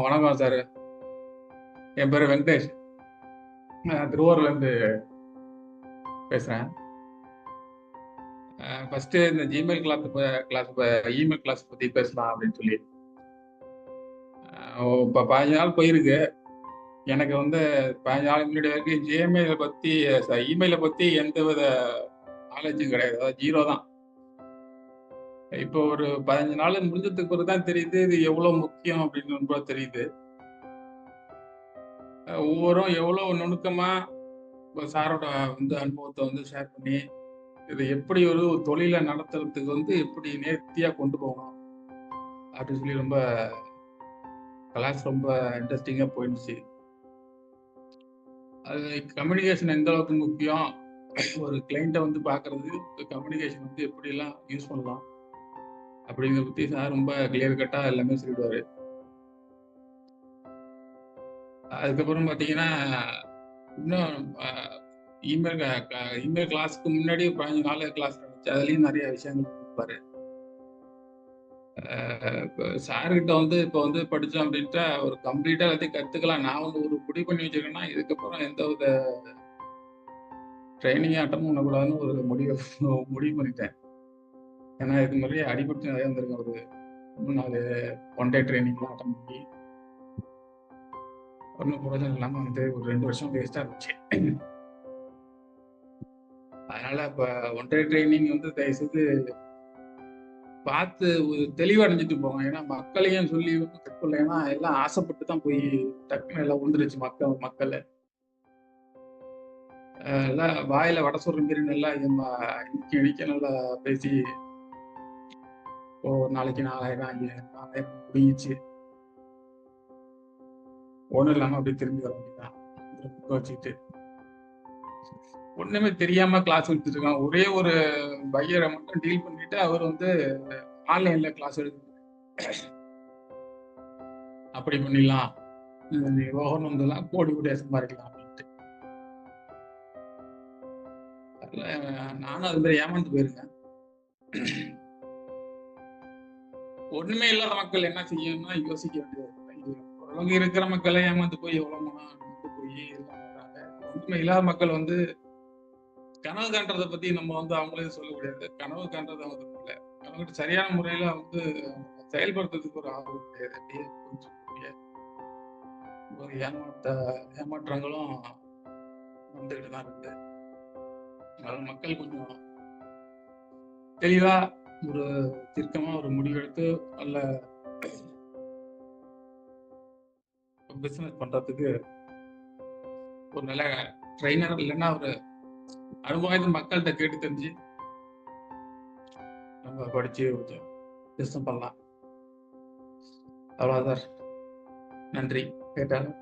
வணக்கம் சார். என் பேர் வெங்கடேஷ். நான் திருவாரூர்லேருந்து பேசுகிறேன் ஃபஸ்ட்டு இந்த Gmail class class email class பற்றி பேசலாம் அப்படின்னு சொல்லி. இப்போ பதினஞ்சு நாள் போயிருக்கு. எனக்கு வந்து பதினஞ்சு நாள் முன்னாடி வரைக்கும் ஜிமெயிலை பற்றி இமெயிலை பற்றி எந்த வித நாலேஜும் கிடையாது. அதாவது ஜீரோ தான். இப்போ ஒரு பதினஞ்சு நாள் முடிஞ்சதுக்கு பிறகு தான் தெரியுது இது எவ்வளோ முக்கியம் அப்படின்னு ரொம்ப தெரியுது. ஒவ்வொரு எவ்வளோ நுணுக்கமாக சாரோட வந்து அனுபவத்தை வந்து ஷேர் பண்ணி இதை எப்படி ஒரு தொழிலை நடத்துறதுக்கு வந்து எப்படி நேர்த்தியாக கொண்டு போகணும் அப்படின்னு சொல்லி ரொம்ப கிளாஸ் ரொம்ப இன்ட்ரெஸ்டிங்காக போயிடுச்சு. அது கம்யூனிகேஷன் எந்த அளவுக்கு முக்கியம்? ஒரு கிளைண்ட்டை வந்து பார்க்கறது கம்யூனிகேஷன் வந்து எப்படிலாம் யூஸ் பண்ணலாம்? அப்படிங்கிறத பற்றி சார் ரொம்ப கிளியர் கட்டா எல்லாமே சொல்லிடுவாரு. அதுக்கப்புறம் பார்த்தீங்கன்னா இன்னும் இமெயில் இமெயில் கிளாஸ்க்கு முன்னாடி ஒரு பதினஞ்சு நாள் கிளாஸ் இருந்துச்சு அதுலயும் நிறைய விஷயங்கள் கொடுப்பாரு. சார்கிட்ட வந்து இப்போ வந்து படித்தோம் அப்படின்ட்டு ஒரு கம்ப்ளீட்டாக எல்லாத்தையும் கற்றுக்கலாம் நான் வந்து ஒரு முடிவு பண்ணி வச்சிருக்கேன்னா இதுக்கப்புறம் எந்த வித ட்ரைனிங் அட்டன் பண்ணக்கூடாதுன்னு ஒரு முடிவு முடிவு பண்ணிட்டேன். ஏன்னா இது மாதிரி அடிபட்டு நிறைய வந்திருக்கேன் ஒரு மூணு நாலு ஒன் டே ட்ரைனிங்லாம் அட்டன் பண்ணி ஒன்றும் பிரச்சனை இல்லாமல் வந்து ஒரு ரெண்டு வருஷம் வேஸ்ட்டாக இருந்துச்சு. அதனால இப்போ ஒன் டே ட்ரைனிங் வந்து தயவுசெய்து பார்த்து தெளிவடைஞ்சிட்டு தெளிவாக அடைஞ்சிட்டு போங்க. ஏன்னா மக்களையும் சொல்லி ஒன்றும் தப்பு ஏன்னா எல்லாம் ஆசைப்பட்டு தான் போய் டக்குன்னு எல்லாம் உந்துருச்சு மக்கள் மக்கள். எல்லாம் வாயில வடை சொல்ற மாரி நல்லா இன்னைக்கு இடிக்க நல்லா பேசி ஒரு நாளைக்கு நாலாயிரம் ஐயாயிரம் நாலாயிரம் முடிஞ்சிச்சு ஒன்றும் இல்லாமல் அப்படியே திரும்பி வர வேண்டியதான் புக்கை வச்சுக்கிட்டு. ஒண்ணுமே தெரியாம கிளாஸ் எடுத்துட்டு இருக்கான். ஒரே ஒரு பையரை மட்டும் டீல் பண்ணிட்டு அவர் வந்து ஆன்லைன்ல கிளாஸ் எடுத்து அப்படி பண்ணிடலாம். யோகன் வந்துலாம் கோடி கோடியா சம்பாதிக்கலாம் அப்படின்ட்டு. நானும் அது மாதிரி ஏமாந்து போயிருக்கேன். ஒண்ணுமே இல்லாத மக்கள் என்ன செய்யணும்னா யோசிக்க வேண்டியது ஓரளவுக்கு இருக்கிற மக்களை ஏமாந்து போய் எவ்வளவு போய் ஒண்ணுமே இல்லாத மக்கள் வந்து கனவு காண்றதை பத்தி நம்ம வந்து அவங்களே சொல்ல முடியாது. கனவு காண்றது அவங்க இல்லை. அவங்ககிட்ட சரியான முறையில வந்து செயல்படுத்துறதுக்கு ஒரு ஆர்வம் கிடையாது. அப்படியே ஒரு ஏமாற்ற ஏமாற்றங்களும் வந்துகிட்டு தான் இருக்கு. மக்கள் கொஞ்சம் தெளிவா ஒரு தீர்க்கமா ஒரு முடிவெடுத்து நல்ல பிசினஸ் பண்றதுக்கு ஒரு நல்ல ட்ரைனர் இல்லைன்னா ஒரு அனுபவம் மக்கள்கிட்ட கேட்டு தெரிஞ்சு நம்ம படிச்சு கொஞ்சம் பிசினஸ் பண்ணலாம். அவ்வளோதான் நன்றி. கேட்டாலும்